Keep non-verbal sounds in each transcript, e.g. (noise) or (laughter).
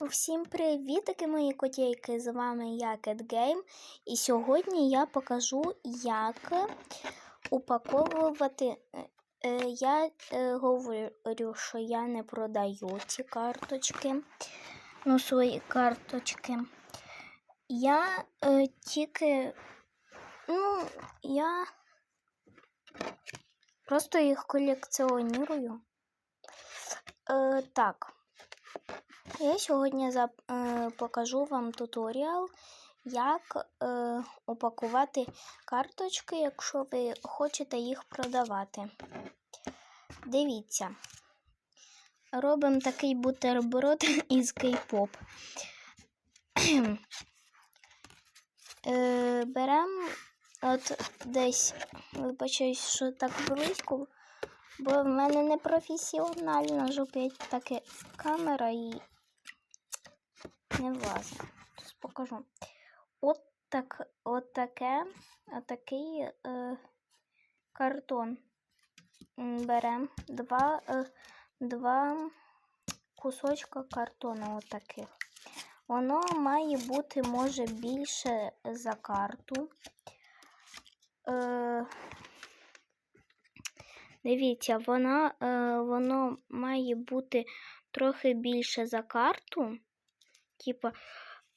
Всім привітики, мої котейки! З вами я CatGame. І сьогодні я покажу, як упаковувати. е, Я е, говорю, що я не продаю ці карточки, ну, свої карточки. Я е, тільки, ну, я просто їх колекціоную. Е, так. Я сьогодні е, покажу вам туторіал, як е, упакувати карточки, якщо ви хочете їх продавати. Дивіться. Робимо такий бутерброд (laughs) із кей-поп. е, Беремо от десь, вибачаюсь, що так близько, бо в мене не професіональна жопить таке камера і не влазить. Зараз покажу. От так, от таке, отакий е, картон. Беремо два, е, два кусочка картону отаких. Воно має бути, може, більше за карту. Е, Дивіться, вона, е, воно має бути трохи більше за карту, типа,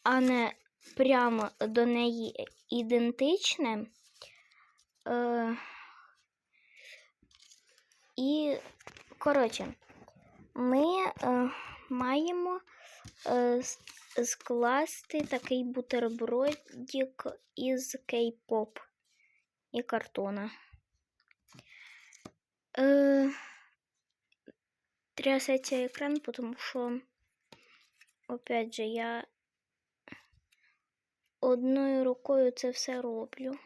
а не прямо до неї ідентичне. Е, і, коротше, ми е, маємо е, скласти такий бутербродик із кей-поп і картона. Е, трясеться екран, тому що, опять же, я одною рукою це все роблю.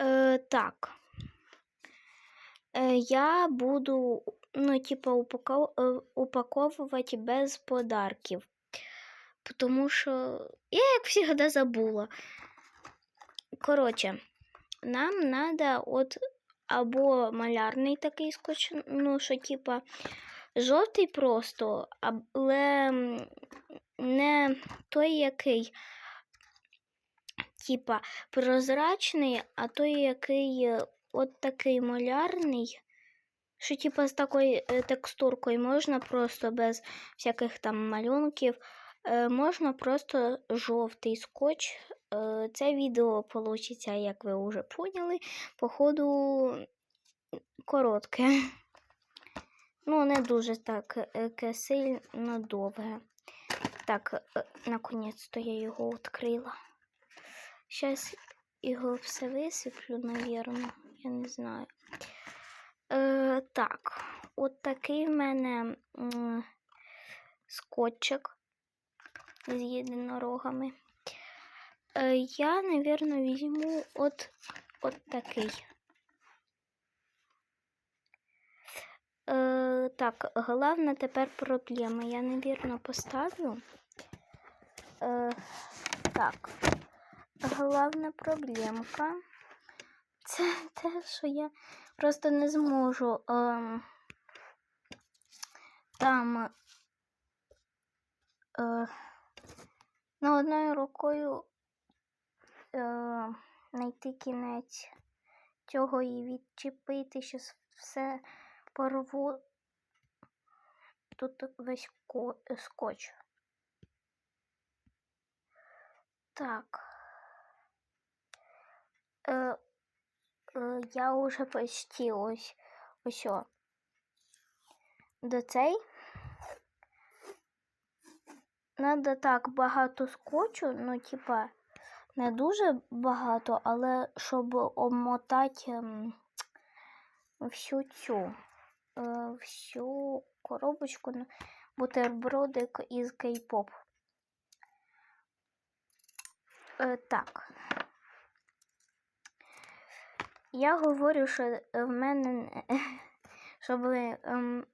Е, так. Е, я буду, ну, упаков, е, упаковувати без подарків. Тому що я, як завжди, забула. Коротше, нам треба от або малярний такий скотч, ну, що, типа, жовтий просто, але не той, який, типа, прозрачний, а той, який е, от такий малярний, що, типа, з такою е, текстуркою можна просто без всяких там малюнків. Е, Можна просто жовтий скотч. Це відео вийде, як ви вже поняли, походу коротке. Ну, не дуже так е, сильно довге. Так, е, наконець-то я його відкрила. Зараз його все висиплю, навірно, я не знаю. Е, так, от такий в мене скотчик з єдинорогами. Е, я, навірно, візьму от, от такий. Е, так, головна тепер проблема. Я, навірно, поставлю. Е, так, головна проблемка. Це те, що я просто не зможу ем, там е, ну, одною рукою е, знайти кінець цього і відчепити, що все порву тут весь скотч. Так. Е, е, я уже почти ось ось. о. До цей. Надо так багато скотчу, ну, типа, не дуже багато, але щоб обмотати всю цю всю коробочку бутербродик із кей-поп. Е, так. Я говорю, що в мене, (laughs) щоб ем,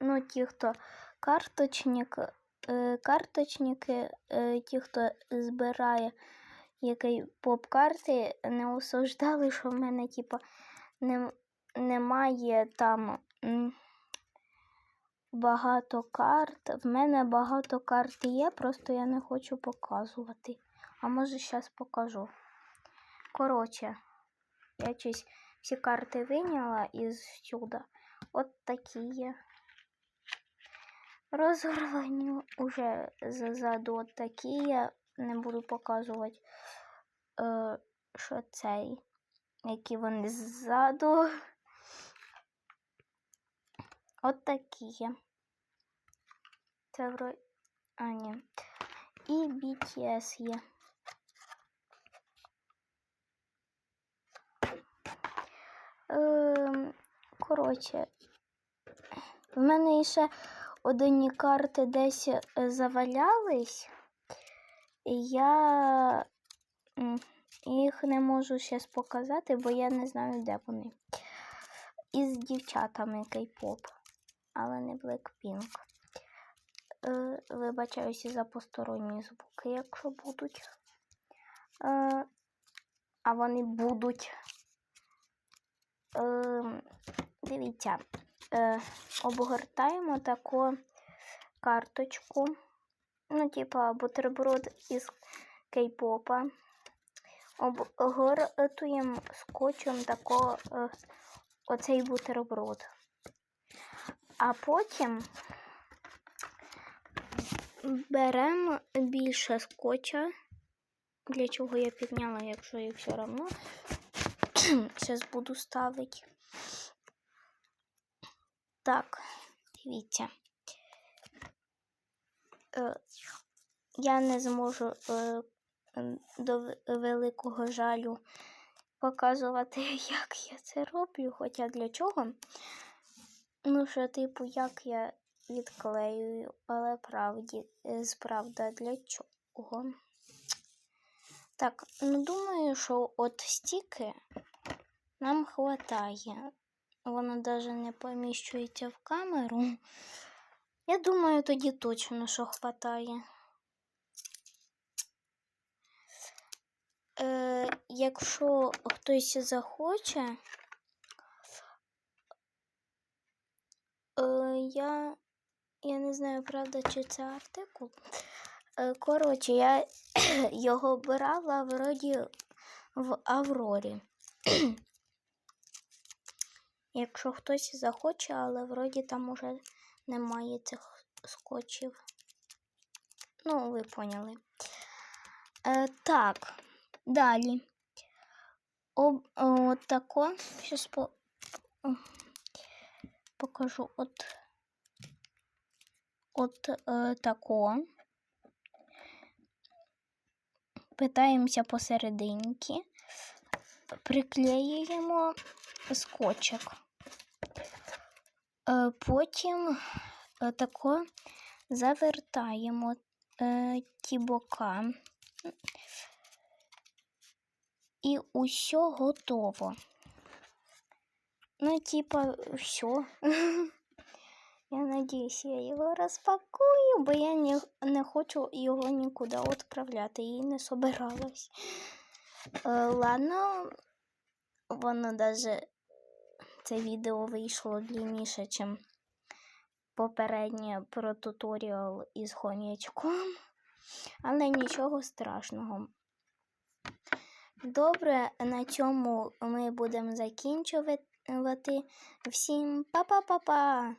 ну, ті, хто карточник, е, карточники, е, ті, хто збирає який поп-карти, не осуждали, що в мене, типа, не, немає там багато карт. В мене багато карт є, просто я не хочу показувати. А може зараз покажу. Коротше, я щось всі карти виняла із сюди. От такі є. Розорвані уже ззаду от такі я не буду показувати, е, що цей, які вони ззаду. От такі є. Це вроді. А, ні. І BTS є. Ем, коротше, в мене ще одні карти десь е, завалялись, і я їх не можу зараз показати, бо я не знаю, де вони. Із дівчатами кей-поп, але не Blackpink. Е, вибачаюся за посторонні звуки, якщо будуть. Е, а вони будуть. Е, дивіться, е, обгортаємо таку карточку. Ну, типа бутерброд із кей-попа. Обгортуємо скотчем тако е, оцей бутерброд. А потім беремо більше скотча. Для чого я підняла, якщо їх все одно. Зараз (clears throat) буду ставити. Так, дивіться. Е, я не зможу е, до великого жалю показувати, (laughs) як я це роблю, хоча для чого. Ну, що, типу, як я відклеюю, але правді, е, справда для чого. Так, ну думаю, що от стіки нам хватає. Воно навіть не поміщується в камеру. Я думаю, тоді точно, що хватає. Е, якщо хтось захоче, е, я, я не знаю, правда, чи це артикул. Е, коротше, я (clears throat) його брала вроді в Аврорі. (clears throat) Якщо хтось захоче, але вроді там уже немає цих скотчів. Ну, ви поняли. Е, так, далі. Об, от тако. Щас по, покажу от, от е, тако. Питаємося посерединки, приклеюємо скотчик. Е, Потім е, тако завертаємо е, ті бока. І усе готово. Ну, типа, все. (laughs) Я надіюсь, я його розпакую, бо я не, не хочу його нікуди відправляти і не собиралась. Е, ладно, воно даже це відео вийшло длинніше, ніж попереднє про туторіал із хом'ячком. Але нічого страшного. Добре, на цьому ми будемо закінчувати. Всім па-па-па-па!